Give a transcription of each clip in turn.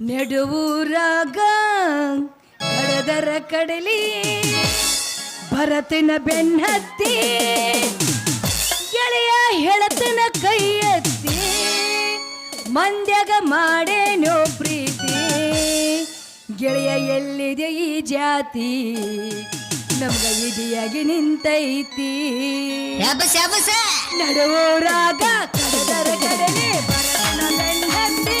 ನೆಡುವೂರಾಗ ಕಡದರ ಕಡಲಿ ಭರತನ ಬೆನ್ನತ್ತಿ ಗೆಳೆಯ ಹೆಳತನ ಕೈಯತ್ತಿ ಮಂದ್ಯಗ ಮಂದ್ಯಾಗ ಮಾಡೇನೋ ಪ್ರೀತಿ ಗೆಳೆಯ ಎಲ್ಲಿದೆ ಈ ಜಾತಿ ನಮ್ಗ ಇದಿಯಾಗಿ ನಿಂತೈತಿ. ನಡುವೂರಾಗ ಕಡದರ ಕಡಲಿ ಭರತನ ಬೆನ್ನತ್ತಿ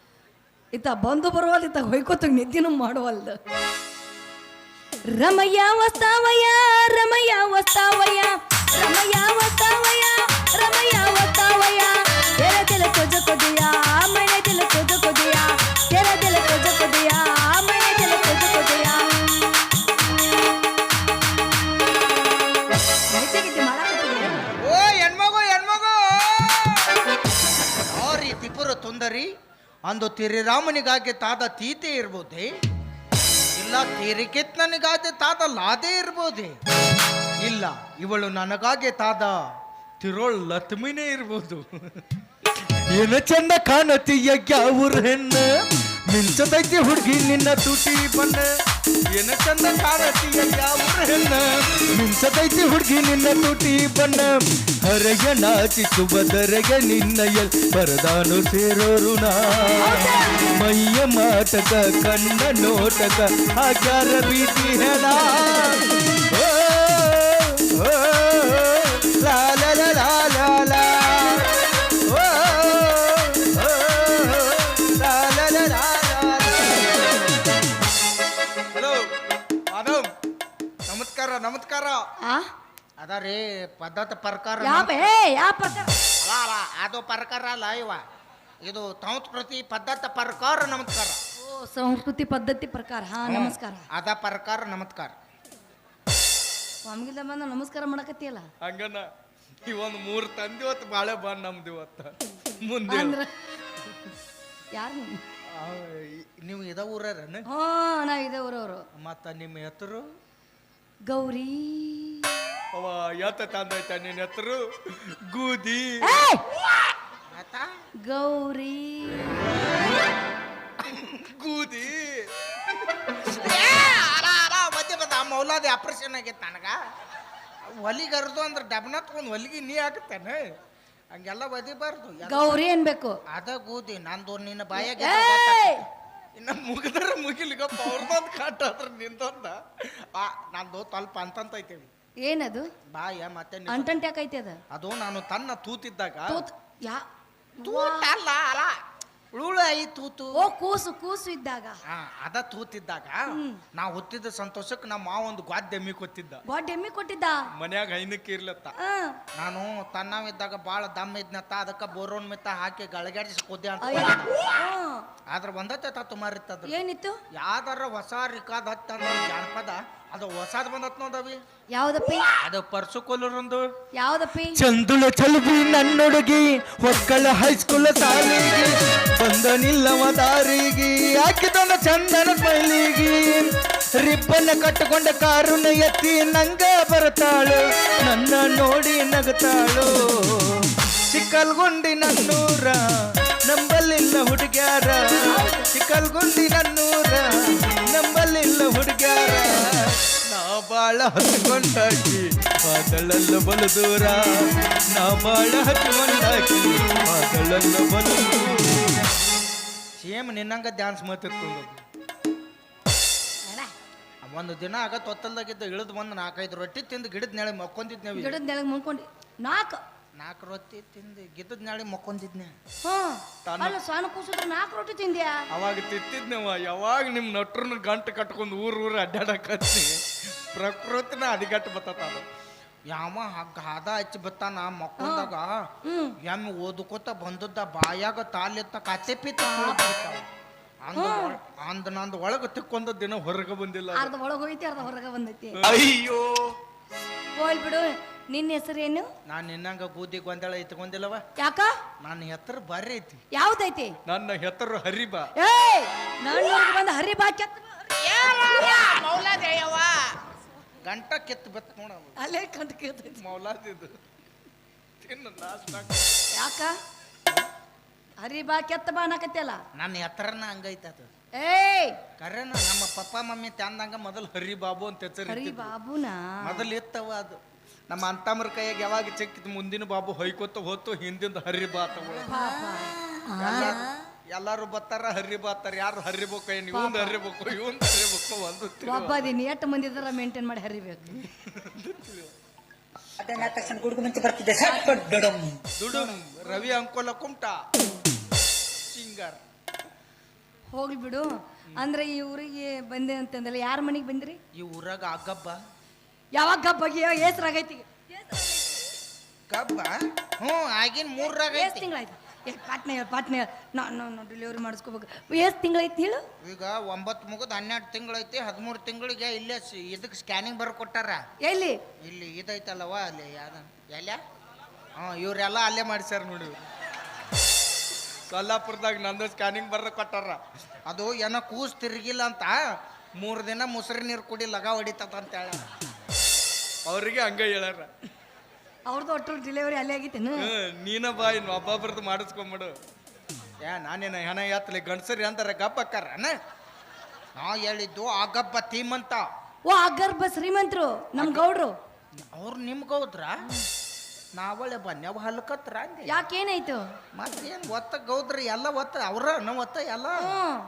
ಇತ್ತ ಬಂದು ಬರುವಲ್ಲಿ ಇತ್ತ ಹೊಯ್ಕೋತ ನಿದ್ದಿನೂ ಮಾಡುವಲ್ದು. ರಮಯ್ಯ ವಸ್ತಾವಯ್ಯ ರಮಯ್ಯ ವಸ್ತಾವಯ ತಿರಿರಾಮನಿಗಾಗಿ ತಾದ ತೀತೆ ಇರ್ಬೋದೇ? ಇಲ್ಲ ತಿರಿಕೆತ್ನನಿಗಾಗಿ ತಾದ ಲಾದೆ ಇರ್ಬೋದೇ? ಇಲ್ಲ, ಇವಳು ನನಗಾಗಿ ತಾದ ತಿರೋಳ್ ಲತ್ಮಿನೇ ಇರ್ಬೋದು. ಏನ ಚಂದ ಕಾಣತಿ ಹೆಣ್ಣ? ಮಿಂಚದೈತಿ ಹುಡುಗಿ, ನಿನ್ನ ತುಟಿ ಬಣ್ಣ. ಏನ ಚಂದ ಕಾಣತೀಯ ಯಾವೂರ್ ಹೆಣ್ಣ. ಮಿಂಚದೈತಿ ಹುಡುಗಿ, ನಿನ್ನ ತುಟಿ ಬಣ್ಣ. ಹರಯ ನಾಚಿಸುವ ದರಗ ನಿನ್ನ ಎಲ್ ಪರದಾನು ಸೇರೋರು ನಾ. ಮೈಯ ಮಾಟಕ ಕಣ್ಣ ನೋಟಕ, ಆಚಾರ ರೀತಿ ಹೆಣ ನಮಸ್ಕಾರ. ಆ? ಅದ ರೀ ಪದ್ಧತಿ ಪ್ರಕಾರ ಯಾವ ಯಾವ ಅಲ್ಲ ಅಲ್ಲ ಅದು ಪ್ರಕಾರ ಅಲ್ಲ ಇವ. ಇದು ಸಂಸ್ಕೃತಿ ಪದ್ಧತಿ ಪ್ರಕಾರ ನಮಸ್ಕಾರ. ಓ ಸಂಸ್ಕೃತಿ ಪದ್ಧತಿ ಪ್ರಕಾರ. ಹಾ ನಮಸ್ಕಾರ. ಅದ ಪ್ರಕಾರ ನಮಸ್ಕಾರ. ಸ್ವಾಮಿಗಿಲ್ಲ ಬಂದ ನಮಸ್ಕಾರ ಮಾಡಕತ್ತಿಯಲ್ಲ? ಹಂಗನ ಇವೊಂದು ಮೂರು ತಂದಿ ಹೊತ್ತು ಬಾಳೆ ಬಂದ್ ನಮ್ದು ಇವತ್ತು. ಮುಂದೆ ಅಂದ್ರ? ಯಾರು ನೀವು? ಆ, ಈ- ನೀವು ಇದ ಊರನ ಹಾ ನಾ ಇದೇ ಊರವರು. ಮತ್ತ ನಿಮ್ಮ ಹೆಸರು? ಗೌರಿ. ಅವ ಎತ್ತ ತಂದೈತ ನಿನ್ನ ಹೆಸರು ಗೂದಿ. ಗೌರಿ. ಗೂದಿ. ಮೌಲಾದ ಆಪರೇಷನ್ ಆಗೈತೆ ನನಗ. ಹೊಲಿಗರ್ದು ಅಂದ್ರೆ ಡಬ್ನ ತಗೊಂಡು ಹೊಲಿಗೆ ನೀ ಹಾಕುತ್ತೇನೆ ಹಂಗೆಲ್ಲ ಒದಿಬಾರ್ದು ಗೌರಿ ಅನ್ಬೇಕು. ಅದ ಗೂದಿ. ನಂದು ನಿನ್ನ ಬಾಯಾಗ! ಇನ್ನ ಮುಗಿದ್ರ ಮುಗಿಲಿಗಪ್ಪ ಅವ್ರದೊಂದು ಆದ್ರೆ ನಿಂದೊಂದ ಆ ನಂದು ತಲ್ಪ ಅಂತಂತ ಐತೇವಿ ಏನದು? ಬಾಯ ಮತ್ತೆ ನಿನ್ನ- ಅಂಟಂಟ್ ಯಾಕೈತಿ ಅದ? ಅದು ನಾನು ತನ್ನ ತೂತಿದ್ದಾಗ. ತೂತ್ ಯಾ ತೂತ ಅಲ್ಲ ಅಲ್ಲ. ಉಳುಳು ಐ ತೂತು. ಓ ಕೂಸು ಕೂಸು ಇದ್ದಾಗ. ಆ, ಅದ ತೂತಿದ್ದಾಗ ನಾ ಹೊತ್ತಿದ್ದ ಸಂತೋಷಕ್ಕೆ ನಮ್ಮ ಮಾವ ಒಂದು ಗ್ವಾದ್ಯ ಎಮ್ಮಿ ಕೊತ್ತಿದ್ದ ಗಾಡ್ ಎಮ್ಮಿ ಕೊಟ್ಟಿದ್ದ? ಮನ್ಯಾಗ ಹೈನಕ್ಕೆ ಇರ್ಲತ್ತ. ನಾನು ನಾನು ತನ್ನವಿದ್ದಾಗ ಬಾಳ ದಮ್ ಇದ್ನತ್ತ ಅದಕ್ಕೆ ಬೋರೋನ್ ಮಿತ್ತ ಹಾಕಿ ಗಳಗಾಡಿಸಿ ಕೊದ್ದೆ ಅಂತ ಅಯ್ಯ. ಆದ್ರೆ ಒಂದತ್ತೆ ತತ್ತು ಮಾರಿತ್ತದ ಏನಿತ್ತು? ಯಾವ್ದಾರ ಹೊಸ ರಿಕಾದ್ ಹತ್ತ ಜಾನಪದ. ಅದು ಹೊಸದ್ ಬಂದತ್ ನೋಡವಿ ಯಾವ್ದಪ್ಪಿ? ಅದು ಪರ್ಸು ಕೊಲ್ಲೂರೊಂದು ಯಾವ್ದಪ್ಪಿ? ಚಂದುಳ ಚಲುಬಿ ನನ್ನೊಡಗಿ ಒಕ್ಕಳ ಹೈಸ್ಕೂಲ್ ಸಾಲಿಗೆ ಬಂದನಿಲ್ಲವ ದಾರಿಗೆ ಹಾಕಿದೊಂದ ಚಂದನ ಸ್ಮೈಲಿಗಿ. ರಿಬ್ಬನ್ ಕಟ್ಟಕೊಂಡ ಕಾರುನ ಎತ್ತಿ ನಂಗ ಬರತಾಳು ನನ್ನ ನೋಡಿ ನಗತಾಳು. ಚಿಕ್ಕಲ್ಗುಂಡಿ ನನ್ನೂರ ನಂಬಲ್ಲಿಲ್ಲ ಹುಡುಗ್ಯಾರ. ಚಿಕ್ಕಲ್ಗುಂಡಿ ನನ್ನೂರ ನಂಬಲ್ಲಿಲ್ಲ ಹುಡುಗ್ಯಾರ. ಬಾಳ ಹತ್ಕೊಂಡಾಕಿ ಮಾತಳಲ್ಲ ಬಲು ದೂರ ನಾ ಬಾಳ ಹತ್ಕೊಂಡಾಕಿ ಬಲು ಸೇಮ್ ನಿನ್ನಂಗ ಡ್ಯಾನ್ಸ್ ಮಾತಿತ್ತು ಒಂದು ದಿನ ಆಗ ತೊತ್ತಲ್ದಾಗಿದ್ದ ಇಳಿದು ಬಂದು ನಾಲ್ಕೈದು ರೊಟ್ಟಿ ತಿಂದು ಗಿಡದ ನೆಳೆ ಮಕ್ಕೊಂದಿದ್ನೇವಿ ಗಿಡದ ನೆಳಗ್ ಮುಳ್ಕೊಂಡು ನಾಲ್ಕು ನಾಲ್ಕು ರೊಟ್ಟಿ ತಿಂದು ಗಿಡದ ನಾಳೆ ಮಕ್ಕೊಂದಿದ್ನೆ. ಹ್ಮ್ ತಾನು- ಅಲ್ಲ ಸಣ್ಣ ಕೂಸಿದ್ರೆ ನಾಲ್ಕು ರೊಟ್ಟಿ ತಿಂದ್ಯಾ? ಅವಾಗ ತಿತ್ತಿದ್ನವ ಯಾವಾಗ ನಿಮ್ಮ ನಟ್ರನ್ನ ಗಂಟು ಕಟ್ಕೊಂಡು ಊರು ಊರು ಅಡ್ಡಾಡಕತ್ತಿ ಪ್ರಕೃತಿನ ಅಡಿಗಟ್ಟು ಬತ್ತ ಯಾವ ಹಗ್ಗ ಹದ ಹಚ್ಚಿ ಬತ್ತಾನ ಮಕ್ಕೊಂದಾಗ ಎಮ್ಮೆ ಓದ್ಕೋತ ಬಂದದ್ದ ಬಾಯಾಗ ತಾಲಿತ್ತ ಕತ್ತೆ ಪಿತ್ತ ಅಂದ ಅಂದ ನಂದು ಒಳಗೆ ತಿಕ್ಕೊಂದ ದಿನ ಹೊರಗೆ ಬಂದಿಲ್ಲ ಅರ್ಧ ಒಳಗೆ ಹೋಯ್ತಿ ಅರ್ಧ ಹೊರಗೆ ಬಂದೈತಿ. ಅಯ್ಯೋ. ಬಿಡು. ನಿನ್ನ ಹೆಸರೇನು? ನಾನು ನಿನ್ನಂಗ ಬೂದಿ ಗೊಂದಳ ಇತ್ಕೊಂಡಿಲ್ಲವ ಯಾಕ? ನನ್ನ ಹೆಸರು ಬಾರಿ ಐತಿ. ಯಾವ್ದೈತಿ? ನನ್ನ ಹೆತ್ತರು ಹರಿಬಾ. ಏಯ್! ನನ್ನೂರಿಗೆ ಬಂದು ಹರಿ ಬಾ ಕೆತ್ತ ಗಂಟ ಕೆತ್ತು ಬತ್ ನೋಡ ಅಲ್ಲೇ ಕಂಟ ಕೇಳ್ತೈತಿ ಮೌಲಾದಿದು ತಿನ್ನು ಯಾಕ? ಹರಿ ಬಾ ಕೆತ್ತ ಬಾ ಅನ್ನಕತ್ತಲ್ಲ ನನ್ನ ಹೆಸರನ್ನ ಹಂಗೈತೆ ಅದು. ಏಯ್! ಕರೆನ ನಮ್ಮ ಪಪ್ಪ ಮಮ್ಮಿ ತಂದಂಗ ಮೊದಲು ಹರಿ ಬಾಬು ಅಂತ ಹೆಸರು ಹರಿ. ಬಾಬುನಾ ಮೊದಲು ಇತ್ತವ ಅದು. ನಮ್ಮ ಅಂತಮ್ಮರ ಕೈಯಾಗ ಯಾವಾಗ ಚಿಕ್ಕಿತ್ತು ಮುಂದಿನ ಬಾಬು ಹೊಯ್ಕೊತ ಹೋತು ಹಿಂದಿಂದ ಹರಿ ಬಾತಗಳು ಎಲ್ಲಾರು ಬತ್ತಾರ ಹರಿ ಬಾತಾರ. ಯಾರು ಹರಿಬೇಕು ಏನು? ಇವಂದು ಹರಿಬೇಕು ಇವಂದು ಹರಿಬೇಕು ಒಂದು. ಒಬ್ಬ ಅದೀನಿ ಎಷ್ಟು ಮಂದಿ ಇದಾರ ಮೇಂಟೈನ್ ಮಾಡಿ ಹರಿಬೇಕು ಅದನ್ನ ತಕ್ಷಣ ಗುಡುಗು ಮುಂಚೆ ಬರ್ತಿದ್ದೆ. ದುಡುಮ್ ರವಿ ಅಂಕೋಲ ಕುಮಟ. ಸಿಂಗರ್. ಹೋಗ್ಲಿ ಬಿಡು. ಅಂದ್ರೆ ಈ ಊರಿಗೆ ಬಂದೆ ಅಂತಂದ್ರೆ ಯಾರ ಮನೆಗೆ ಬಂದ್ರಿ? ಈ ಊರಾಗ ಆಗಬ್ಬ ಯಾವಾಗ ಗಬ್ಬಗಿ ಹೆಸ್ರಾಗೈತಿ ಗಬ್ಬ ಹ್ಞೂ ಆಗಿನ ಮೂರ್ರಾಗ ಎಷ್ಟು ಐತಿ ತಿಂಗಳಾಯ್ತು. ಏ ಪಾಟ್ನೆ ಹೇಳು ಪಾಟ್ನೆ ಹೇಳು. ನಾನು ಡೆಲಿವರಿ ಮಾಡಿಸ್ಕೋಬೇಕು. ಎಷ್ಟು ತಿಂಗಳೈತಿ ಹೇಳು. ಈಗ ಒಂಬತ್ತು ಮುಗಿದು ಹನ್ನೆರಡು ತಿಂಗಳೈತಿ ಹದಿಮೂರು ತಿಂಗಳಿಗೆ ಇಲ್ಲೇ ಸ್- ಇದಕ್ಕೆ ಸ್ಕ್ಯಾನಿಂಗ್ ಬರ ಕೊಟ್ಟಾರ. ಎಲ್ಲಿ? ಇಲ್ಲಿ ಇದೈತಲ್ಲವ ಅಲ್ಲಿ ಯಾವ್ದ ಎಲ್ಲ ಹಾಂ ಇವರೆಲ್ಲ ಅಲ್ಲೇ ಮಾಡಿಸ್ಯಾರ ನೋಡಿ. ಸೊಲ್ಲಾಪುರದಾಗ ನಂದು ಸ್ಕ್ಯಾನಿಂಗ್ ಬರ್ರ ಕೊಟ್ಟಾರ. ಅದು ಏನೋ ಕೂಸ್ ತಿರುಗಿಲ್ಲ ಅಂತ. ಮೂರು ದಿನ ಮುಸ್ರಿ ನೀರು ಕುಡಿ ಲಗ ಹೊಡಿತದ ಅಂತ ಹೇಳ ಅವ್ರಿಗೆ ಹಂಗ ಹೇಳಾರ ಅವ್ರದ್ದು ಒಟ್ಟು ಡೆಲಿವರಿ ಅಲ್ಲೇ ಆಗಿತ್ತು ಹ್ಮ್, ನೀನ ಬಾ ಇನ್ ಒಬ್ಬೊಬ್ರದ್ದು ಮಾಡಿಸ್ಕೊಂಬಿಡು. ಏ ನಾನೇನ ಹೆಣ ಎತ್ತಲಿ ಗಂಡಸರಿ ಅಂತಾರೆ ಗಪ್ಪ ಅಕ್ಕಾರನ? ನಾ ಹೇಳಿದ್ದು ಆ ಗಬ್ಬ ತೀಮಂತ ಓ ಅಗರ್ಭ ಶ್ರೀಮಂತರು ನಮ್ ಗೌಡ್ರು. ಅವ್ರು ನಿಮ್ ಗೌದ್ರ ನಾವಳೆ ಬನ್ಯವ ಹಲ್ಕತ್ರ ಅಂದೆ. ಯಾಕೇನಾಯ್ತು? ಮತ್ತೇನು ಒತ್ತ ಗೌದ್ರಿ ಎಲ್ಲ ಒತ್ತ ಅವ್ರ ನಮ್ಮ ಒತ್ತ ಎಲ್ಲ? ಹ್ಮ್.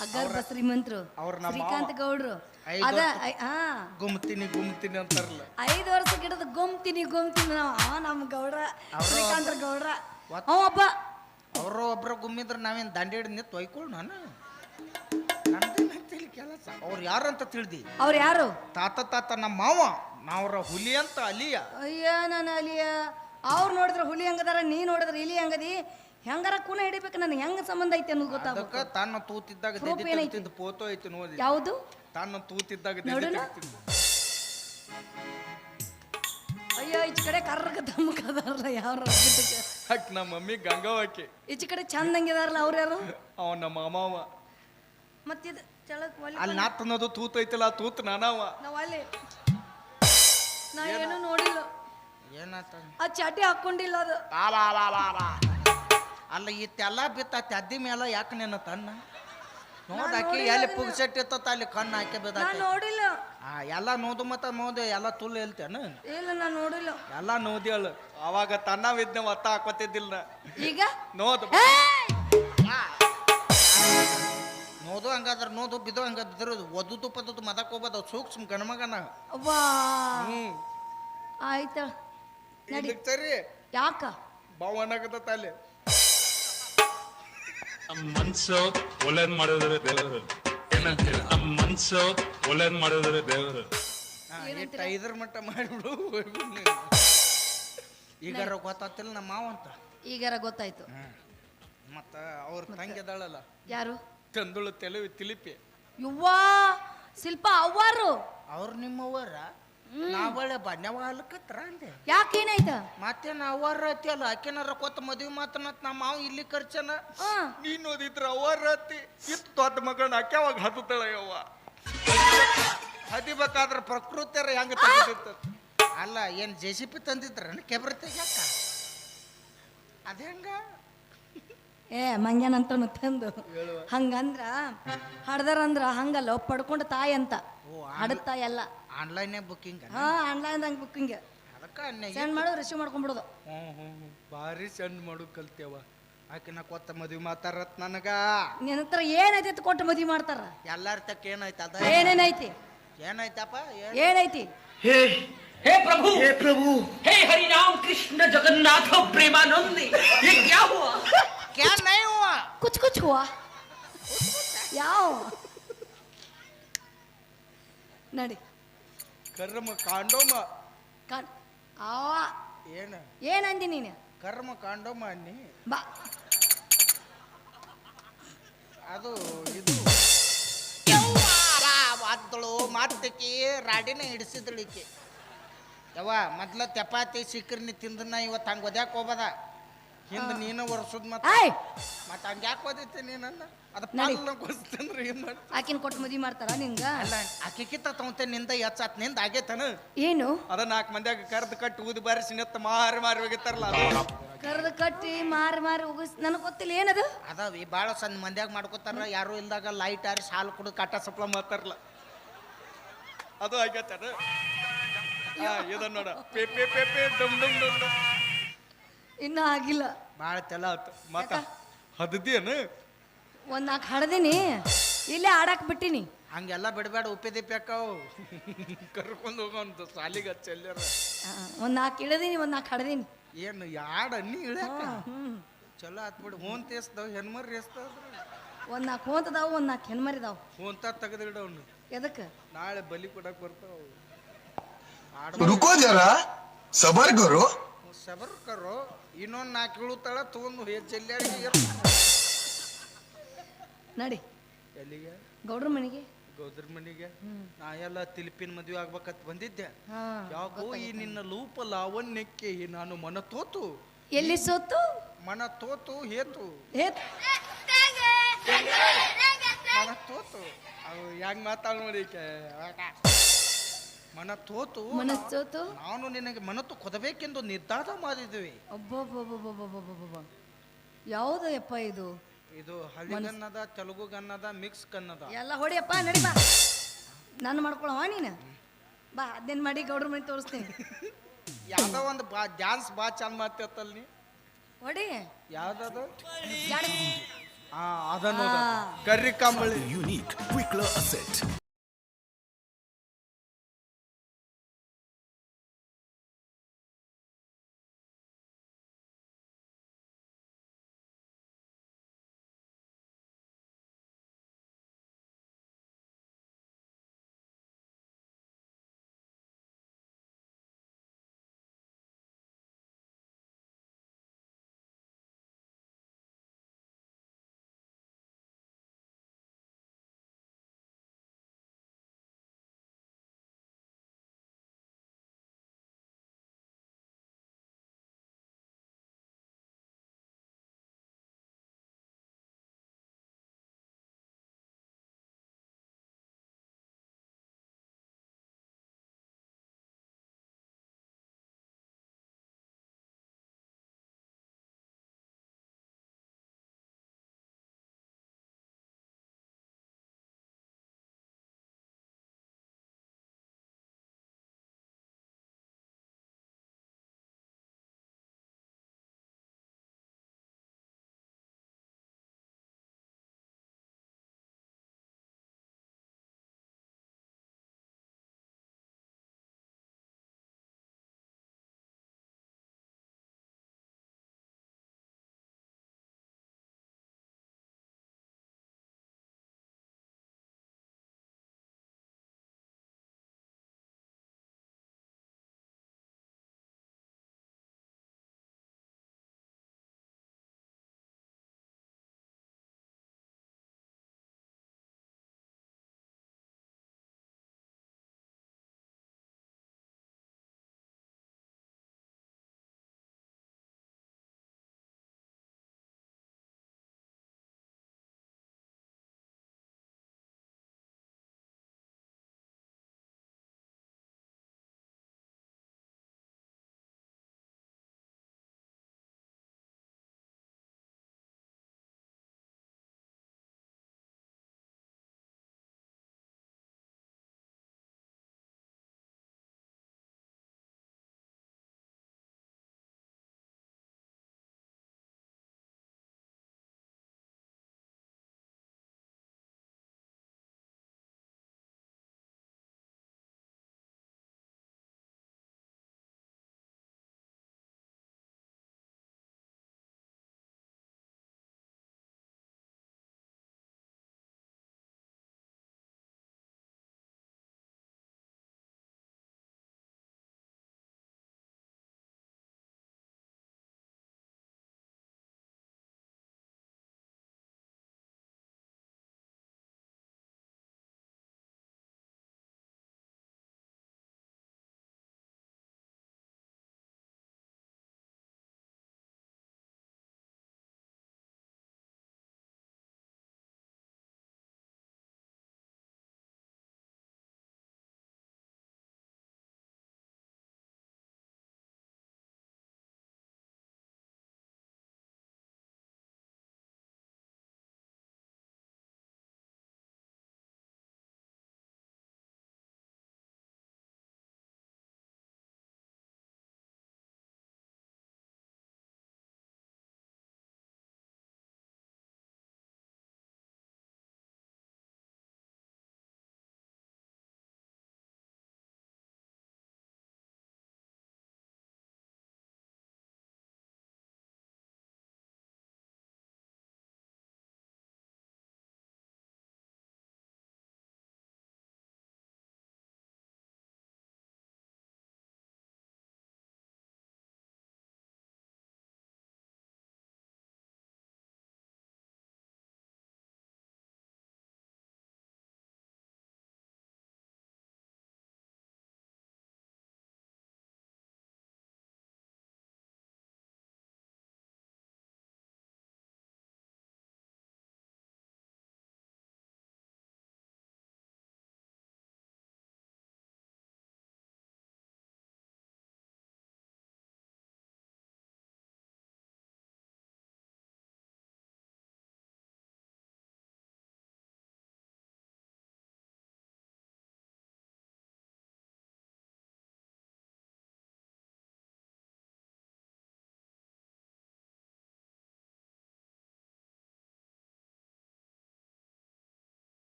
ಅಗರ್ಭ ಶ್ರೀಮಂತರು ಅವ್ರ ನಮ್ಮ ಶ್ರೀಕಾಂತ್ ಗೌಡ್ರು. ಐದು ಅದ ಐ- ಹಾ. ಗುಮ್ತೀನಿ ಗುಮ್ತೀನಿ ಅಂತಾರಲ್ಲ. ಐದು ವರ್ಷ ಗಿಡದ ಗುಮ್ತಿನಿ ಗೊಮ್ತೀನಿ ನಾವು. ಅವ ನಮ್ಮ ಗೌಡ್ರ ಶ್ರೀಕಾಂತ್ ಗೌಡ್ರ. ಅವ ಒಬ್ಬ. ಅವರು ಒಬ್ರು ಗುಮ್ಮಿದ್ರೆ ನಾವೇನು ದಂಡ ಹಿಡಿದು ನಿಂತು ಒಯ್ಕೊಳ್ಳು ನಾನು? ನಂದೇನಂತೇಳಿ ಕೆಲಸ ಅವ್ರು ಯಾರಂತ ತಿಳಿದಿ? ಅವ್ರು ಯಾರು? ತಾತ ತಾತ ನಮ್ಮ ಮಾವ. ನಾವ್ರ ಹುಲಿ ಅಂತ ಅಲಿಯ. ಅಯ್ಯ ನಾನು ಅಲಿಯಾ. ಅವ್ರು ನೋಡಿದ್ರೆ ಹುಲಿ ಹಂಗದಾರ ನೀ ನೋಡಿದ್ರೆ ಇಲಿ ಹಂಗದಿ. ಹೆಂಗಾರ ಕೂನ ಹಿಡಿಬೇಕು ನನಗೆ? ಹೆಂಗ ಸಂಬಂಧ ಐತೆ ಅನ್ನೋದು ಗೊತ್ತಾಗ ಅದಕ್ಕೆ ತನ್ನ ತೂತಿದ್ದಾಗ Proof ದೆದೆ ಏನೈತಿ? ಫೋಟೋ ಐತಿ ನೋಡಿ. ಯಾವುದು? ತನ್ನ ತೂತಿದ್ದಾಗ ದೆದೆ. ಅಯ್ಯೋ ಈಚ ಕಡೆ ಕರ್ರಗ ದಮ್ಮಕದಾರಲ್ಲ ಯಾರು ಅಕ್ ನಮ್ಮ ಮಮ್ಮಿ ಗಂಗಾವಾಕಿ ಈಚ ಕಡೆ ಚಂದ ಹಂಗಿದಾರಲ್ಲ ಅವ್ರು ಯಾರು? ಅವ ನಮ್ಮ ಮಾಮಾವ. ಮತ್ತಿದು ಚಳಕ್ ಒಲಿ ಅಲ್ಲಿ ನಾ ತನ್ನದು ತೂತ್ ಐತಲ್ಲ ಆ ತೂತ್ ನಾನವ. ನಾವ್ ಅಲ್ಲಿ ನಾ ಏನು? ನೋಡಿಲ್ಲ. ಏನಾತ? ಆ ಚಟಿ ಹಾಕೊಂಡಿಲ್ಲ ಅದು. ಅಲ್ಲ ಇತ್ತೆಲ್ಲ ಬಿತ್ತ ತೆದ್ದಿ ಮೇಲೆ ಯಾಕೆ ನಿನ್ನ ತನ್ನ? ನೋಡಾಕಿ ಎಲ್ಲಿ ಪುಗ್ಸೆಟ್ ಇತ್ತ ಅಲ್ಲಿ ಕಣ್ಣು ಹಾಕಿ ಬಿದ್ದ ನೋಡಿಲ್ಲ. ಆ ಎಲ್ಲ ನೋದು ಮತ್ತ ನೋದು ಎಲ್ಲ ತುಲ್ ಹೇಳ್ತೇನ? ಇಲ್ಲ ನಾ ನೋಡಿಲ್ಲ. ಎಲ್ಲ ನೋದಿ ಹೇಳು. ಅವಾಗ ತನ್ನ ವಿದ್ಯೆ ಒತ್ತ ಹಾಕೋತಿದ್ದಿಲ್ಲ ಈಗ? ನೋದು. ಏಯ್! ನೋದು ಹಂಗಾದ್ರೆ ನೋದು ಬಿದ್ದು ಹಂಗ ಬಿದ್ರು ಒದ್ದು ಪದ್ದು ಮದಕ್ ಹೋಗ್ಬೋದು ಸೂಕ್ಷ್ಮ ಗಣಮಗನ ಹ್ಮ್. ಆಯ್ತ. ನಡಿ. ಇದಕ್ ಸರಿ. ಯಾಕ? ಬಾವನಾಗತ್ತ ಅಲ್ಲಿ ನಮ್ಮ ಮನ್ಸು ಒಳ್ಳೇದ್ ಮಾಡಿದ್ರೆ ದೇವರು. ಏನಂತೀರ? ನಮ್ಮ ಮನ್ಸು ಒಳ್ಳೇದ್ ಮಾಡಿದ್ರೆ ದೇವರು. ಇಟ್ಟು ಐದರ ಮಟ್ಟ ಮಾಡಿಬಿಡು. ಈಗಾರ ಗೊತ್ತಾತಿಲ್ಲ ನಮ್ಮ ಮಾವ ಅಂತ. ಈಗಾರ ಗೊತ್ತಾಯ್ತು. ಮತ್ತ ಅವ್ರ ತಂಗಿ ಅದಾಳಲ್ಲ. ಯಾರು? ತಂದುಳು ತೆಲುವಿ ತಿಲಿಪಿ. ಯುವ್ವಾ ಶಿಲ್ಪ ಅವ್ವಾರು. ಅವ್ರು ನಿಮ್ಮವ್ವರ? ನಾವಳೆ ಬನ್ಯವ ಹಲ್ಕತ್ರ ಅಂದೆ. ಯಾಕೇನಾಯ್ತ? ಮತ್ತೇನ ಅವ್ವಾರ ಅಲ್ಲ ಆಕೆನಾರ ಕೊತ್ತ ಮದುವೆ ಮಾತನತ್ ನಮ್ಮ ಮಾವ ಇಲ್ಲಿ ಖರ್ಚನ ಹಾ. ನೀನ್ ಓದಿದ್ರ ಅವ್ವಾರ ಅತ್ತಿ ಇತ್ತು ದೊಡ್ಡ ಮಗನ ಆಕ್ಯಾವಾಗ ಹತ್ತಳ ಯವ್ವ? ಹದಿಬೇಕಾದ್ರ ಪ್ರಕೃತಿಯರ ಹೆಂಗ ತೆಗೆದಿತ್ತ ಅಲ್ಲ ಏನ್ ಜೆ ಸಿ ಪಿ ತಂದಿದ್ರ ಕೆಬ್ರ ತೆಗ್ಯಾಕ? ಅದ ಹೆಂಗ? ಏ ಮಂಗ್ಯಾನಂತನು ತಂದು. ಹಂಗಂದ್ರ ಹಡ್ದಾರಂದ್ರ ಹಂಗಲ್ಲ ಪಡ್ಕೊಂಡು ತಾಯಿ ಅಂತ ಹಡದ ತಾಯಿ ಅಲ್ಲ ಆನ್ಲೈನ್ನೇ ಬುಕ್ಕಿಂಗ್ ಹಾ ಆನ್ಲೈನ್ದಾಗ ಬುಕ್ಕಿಂಗ್ ಅದಕ್ಕೆ ಅನ್ನೆ ಸೆಂಡ್ ಮಾಡು ರಿಸೀವ್ ಮಾಡ್ಕೊಂಡ್ಬಿಡೋದು ಹ್ಞೂ ಹ್ಞೂ ಭಾರಿ ಸೆಂಡ್ ಮಾಡು ಕಲ್ತೇವ ಆಕಿನ ಕೊತ್ತ ಮದುವೆ ಮಾಡ್ತಾರತ್ ನನಗ. ನಿನ್ನ ಹತ್ರ ಏನೈತಿ ಕೊಟ್ಟು ಮದುವೆ ಮಾಡ್ತಾರ? ಎಲ್ಲಾರ ತಕ್ಕ ಏನಾಯ್ತು ಅದ? ಏನೇನೈತಿ? ಏನಾಯ್ತಪ್ಪ ಏನ್- ಏನೈತಿ? ಹೇ ಪ್ರಭು! ಹೇ ಪ್ರಭು! प्रभु हे ಕೃಷ್ಣ ಜಗನ್ನಾಥ जगन्नाथ प्रेमानंद ಏ ಕ್ಯಾ हुआ ಕ್ಯಾ ನೈ ಹೂವ? ಕುಚ್ ಕುಚ್? ಹೂವ ಯಾವ? ನಡಿ. ಕರ್ಮ ಕಾಂಡೋಮ. ಕಣ್ ಏನು? ಏನ ಏನಂದಿ ನೀನು? ಕರ್ಮ ಕಾಂಡೋಮ ಅನ್ನಿ. ಬಾ. ಅದು ಇದು. ವಾದ್ದಳು ಮಾತಕಿ ರಾಡಿನ ಹಿಡಿಸಿದಳಿಕೆ ಯವ್ವ ಮೊದ್ಲ ಚಪಾತಿ ಸಿಕ್ಕರ್ನಿ ತಿಂದನ್ನ ಇವತ್ತು ಹಂಗೆ ಒದ್ಯಾಕೆ ಹೋಗದ ಹಿಂದೆ ನೀನು ಒರ್ಸುದ್ ಮತ್ತ ಆಯ್ ಮತ್ತೆ ಹಂಗೆ ಯಾಕೆ ಓದಿತ್ತೆ ನೀನನ್ನ? ಅದ ನಡಿ. ಪಾಲ್ನ ಕೊಸ್ತಂದ್ರೆ ಏನು ಮಾಡಿ ಆಕಿನ ಕೊಟ್ಟು ಮದ್ವಿ ಮಾಡ್ತಾರ ನಿಂಗ? ಅಲ್ಲ ಆಕಿಕಿತ ತಗೊಂತೆ ನಿಂದ ಎಚ್ಚಾತ್ನಿಂದ ಆಗೇತನ? ಏನು? ಅದ ನಾಲ್ಕು ಮಂದಿಯಾಗ ಕರ್ದು ಕಟ್ಟಿ ಊದಿ ಬಾರಿಸಿ ನೆತ್ತ ಮಾರಿ ಮಾರಿ ಹೋಗಿತ್ತಾರಲ್ಲ ಅದು? ಕರ್ದು ಕಟ್ಟಿ ಮಾರಿ ಮಾರಿ ಉಗಿಸ್ ನನಗೆ ಗೊತ್ತಿಲ್ಲ ಏನದು? ಅದಾವ ಈ ಭಾಳ ಸಣ್ಣ ಮಂದ್ಯಾಗ ಮಾಡ್ಕೋತಾರ ಯಾರು ಇಲ್ದಾಗ ಲೈಟ್ ಆರಿಸಿ ಹಾಲು ಕುಡಿದು ಕಟ್ಟ ಸಪ್ಲ ಮಾತಾರಲ್ಲ ಅದು ಆಗೈತನ? ಇದನ್ನ ನೋಡ. ಪೇ ಪೇ ಪೇ ಪೇ ಡಮ್ ಡಮ್ ಡಮ್ ಡಮ್. ಇನ್ನೂ ಆಗಿಲ್ಲ. ಭಾಳ ಚಲೋ ಆಯ್ತು. ಮತ್ತ ಹದ್ದೇನು ಒಂದು ನಾಲ್ಕು ಹಡ್ದೀನಿ. ಇಲ್ಲೇ ಆಡಕ್ಕೆ ಬಿಟ್ಟಿನಿ. ಹಂಗೆಲ್ಲ ಬಿಡಬೇಡ ಉಪ್ಪಿದಿಪ್ಪಕ್ಕವು ಕರ್ಕೊಂಡು ಹೋಗೋಂತ ಸಾಲಿಗೆ ಚೆಲ್ಲರ ಒಂದು ನಾಲ್ಕು ಇಳದೀನಿ ಒಂದು ನಾಲ್ಕು ಹಡ್ದೀನಿ. ಏನು ಯಾಡ ಅನ್ನಿ ಇಳ್ಯಾಕ? ಚಲೋ ಆತ್ ಬಿಡು ಹೋನ್ ತೇಸ್ತಾವ್ ಹೆಣ್ಮರಿ ಎಸ್ತಾವ ಒಂದು ನಾಲ್ಕು ಹೋಂತದಾವು ಒಂದು ನಾಲ್ಕು ಹೋಂತ ತೆಗೆದಿಡ ಅವ್ನು. ಎದಕ್ಕೆ ನಾಳೆ ಬಲಿ ಕೊಡಕ್ಕೆ ಬರ್ತಾವ. ರುಕೋ ಜರ ಸಬರ್ ಇನ್ನೊಂದು ನಾಲ್ಕು ಇಳುತ್ತಾಳ ತಗೊಂಡು ಜಲ್ಲಾಡಿ ನಡಿ. ಎಲ್ಲಿಗೆ? ಗೌಡ್ರ ಮನೆಗೆ. ಗೌದ್ರ ಮನೆಗೆ? ನಾ ಎಲ್ಲ ತಿಲಿಪಿನ ಮದುವೆ ಆಗ್ಬೇಕಂತ ಬಂದಿದ್ದೆ. ಯಾಕೋ ಈ ನಿನ್ನ ಲೂಪ ಲಾವಣ್ಯಕ್ಕೆ ನಾನು ಮನ ತೋತು. ಎಲ್ಲಿ ಸೋತು? ಮನ ತೋತು ಹೇತು? ಏತ್ ಮನ ತೋತು. ಅವು ಹೆಂಗ್ ಮಾತಾಡ್ ನೋಡಿ. ಮನ ತೋತು ಮನಸ್ ಸೋತು ನಾನು ನಿನಗೆ ಮನತ್ತು ಕೊದಬೇಕೆಂದು ನಿರ್ಧಾರ ಮಾಡಿದ್ವಿ. ಅಬ್ಬಬ್ಬಬ್ಬಬ್ಬಬ್ಬಬ್ಬಬ್ಬ ಯಾವ್ದು ಯಪ್ಪ ಇದು? ಇದು ಹಳ್ಳಿಗನ್ನದ ತೆಲುಗು ಗನ್ನದ ಮಿಕ್ಸ್ ಕನ್ನದ. ಎಲ್ಲ ಹೊಡಿಯಪ್ಪ ನಡಿ ಬಾ. ನಾನು ಮಾಡ್ಕೊಳವ ನೀನು? ಬಾ ಅದೇನು ಮಾಡಿ ಗೌಡ್ರ ಮನೆ ತೋರಿಸ್ತೀನಿ. ಯಾವ್ದೋ ಒಂದು ಬಾ ಡ್ಯಾನ್ಸ್ ಬಾ ಚಂದ ಮಾಡ್ತಿರ್ತಲ್ ನೀ ಹೊಡಿ. ಯಾವ್ದದು? ಹಾ ಅದನ್ನು ಕರ್ರಿ ಕಂಬಳಿ. Unique Asset.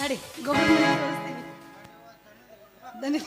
ನಡಿ. ದನಿ